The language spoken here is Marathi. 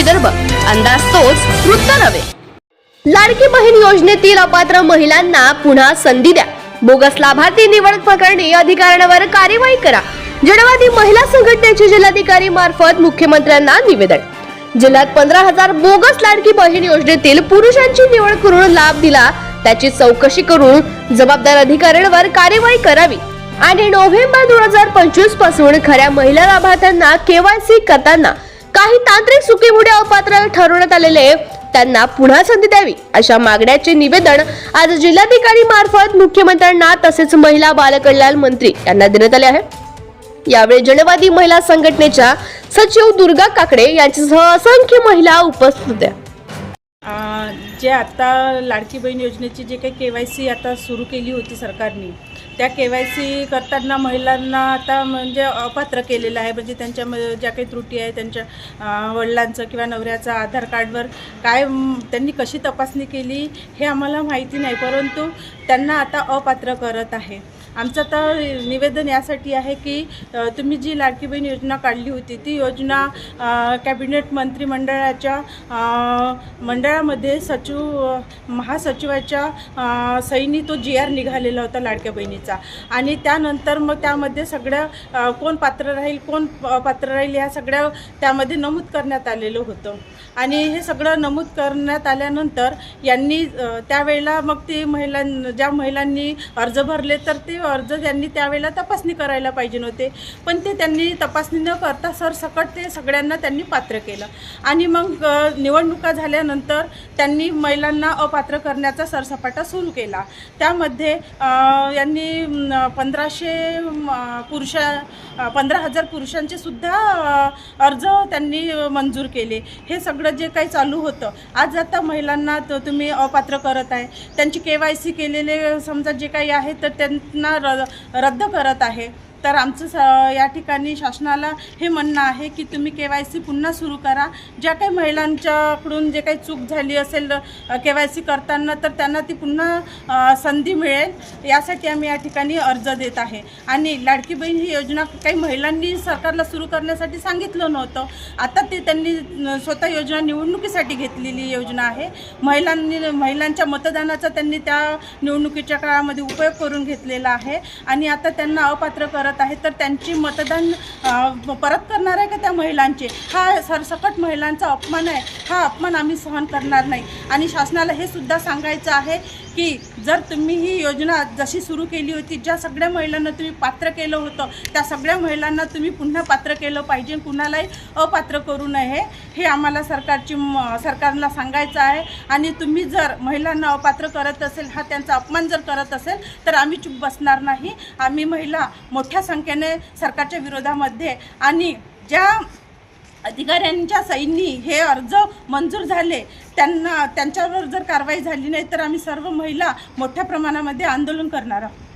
विदर्भ अंदाज तोच वृत्त नव्हे. लाडकी बहीण योजनेतील अपात्र महिलांना पुन्हा संधी द्या. बोगस लाभार्थी निवड प्रकरणी अधिकाऱ्यांवर कार्यवाही करा. जडवादी महिला संघटनेचे जिल्हाधिकारी मार्फत मुख्यमंत्र्यांना निवेदन. जिल्ह्यात पंधरा हजार बोगस लाडकी बहीण योजनेतील पुरुषांची निवड करून लाभ दिला त्याची चौकशी करून जबाबदार अधिकाऱ्यांवर कार्यवाही करावी. आणि नोव्हेंबर दोन हजार पंचवीसपासून खऱ्या महिला लाभार्थ्यांना केवायसी करताना काही तांत्रिक चुकीमुळे अपात्र ठरवण्यात आलेले त्यांना पुन्हा संधी द्यावी अशा मागण्याचे निवेदन आज जिल्हाधिकारी मार्फत मुख्यमंत्र्यांना तसेच महिला बालकल्याण मंत्री यांना देण्यात आले आहे. यावेळी जनवादी महिला संघटनेच्या सचिव दुर्गा काकडे यांच्यासह असंख्य महिला उपस्थित होत्या. जे आता लाडकी बहीण योजनेची जे काही के वाय सी आता सुरू केली होती सरकारने त्या के वाय सी करताना महिलांना आता म्हणजे अपात्र केलेलं आहे. म्हणजे त्यांच्या ज्या काही त्रुटी आहे त्यांच्या वडिलांचं किंवा नवऱ्याचं आधार कार्डवर काय त्यांनी कशी तपासणी केली हे आम्हाला माहिती नाही. परंतु त्यांना आता अपात्र करत आहे. आमचं तर निवेदन यासाठी आहे की तुम्ही जी लाडकी बहीण योजना काढली होती ती योजना कॅबिनेट मंत्रिमंडळाच्या मंडळामध्ये सचिव महासचिवाच्या सईनी सैनी तो जी आर निघालेला होता लाडक्या बहिणीचा. आणि त्यानंतर मग त्यामध्ये सगळ्या कोण पात्र राहील कोण पात्र राहील ह्या सगळ्या त्यामध्ये नमूद करण्यात आलेलं होतं. आणि हे सगळं नमूद करण्यात आल्यानंतर यांनी त्यावेळेला मग ते महिलां ज्या महिलांनी अर्ज भरले तर ते अर्ज त्यांनी त्यावेळेला तपासणी करायला पाहिजे नव्हते. पण ते त्यांनी तपासणी न करता सरसकट ते सगळ्यांना त्यांनी पात्र केलं. आणि मग निवडणुका झाल्यानंतर त्यांनी महिलांना अपात्र करण्याचा सरसपाटा सुरू केला. त्यामध्ये यांनी पंधराशे पुरुषा पंधरा हजार पुरुषांचे सुद्धा अर्ज त्यांनी मंजूर केले. हे सगळं जे काही चालू होतं आज आता महिलांना तुम्ही अपात्र करत आहे. त्यांची के वाय सी केलेले समजा जे काही आहे तर त्यांना र रद्द करत आहे. तर आमचं स या ठिकाणी शासनाला हे म्हणणं आहे की तुम्ही के वाय सी पुन्हा सुरू करा. ज्या काही महिलांच्याकडून जे काही चूक झाली असेल के वाय सी करताना तर त्यांना ती पुन्हा संधी मिळेल. यासाठी आम्ही या ठिकाणी अर्ज देत आहे. आणि लाडकी बहीण ही योजना काही महिलांनी सरकारला सुरू करण्यासाठी सांगितलं नव्हतं. आता ते त्यांनी स्वतः योजना निवडणुकीसाठी घेतलेली योजना आहे. महिलांनी महिलांच्या मतदानाचा त्यांनी त्या निवडणुकीच्या काळामध्ये उपयोग करून घेतलेला आहे. आणि आता त्यांना अपात्र करत आहेत तर त्यांची मतदान परत करणार आहे का त्या महिलांचे? हा सरसकट महिलांचा अपमान आहे. हा अपमान आम्ही सहन करणार नाही. आणि शासनाला हे सुद्धा सांगायचं आहे की जर तुम्ही ही योजना जशी सुरू केली होती ज्या सगळ्या महिलांना तुम्ही पात्र केलं होतं त्या सगळ्या महिलांना तुम्ही पुन्हा पात्र केलं पाहिजे. कुणालाही अपात्र करू नये. हे आम्हाला सरकारची सरकारला सांगायचं आहे. आणि तुम्ही जर महिलांना अपात्र करत असेल हा त्यांचा अपमान जर करत असेल तर आम्ही चूप बसणार नाही. आम्ही महिला मोठ्या मोठ्या संख्येने सरकारच्या विरोधामध्ये आणि ज्या अधिकाऱ्यांच्या सैनी हे अर्ज मंजूर झाले त्यांना त्यांच्यावर जर कारवाई झाली नाही तर आम्ही सर्व महिला मोठ्या प्रमाणामध्ये आंदोलन करणार आहोत.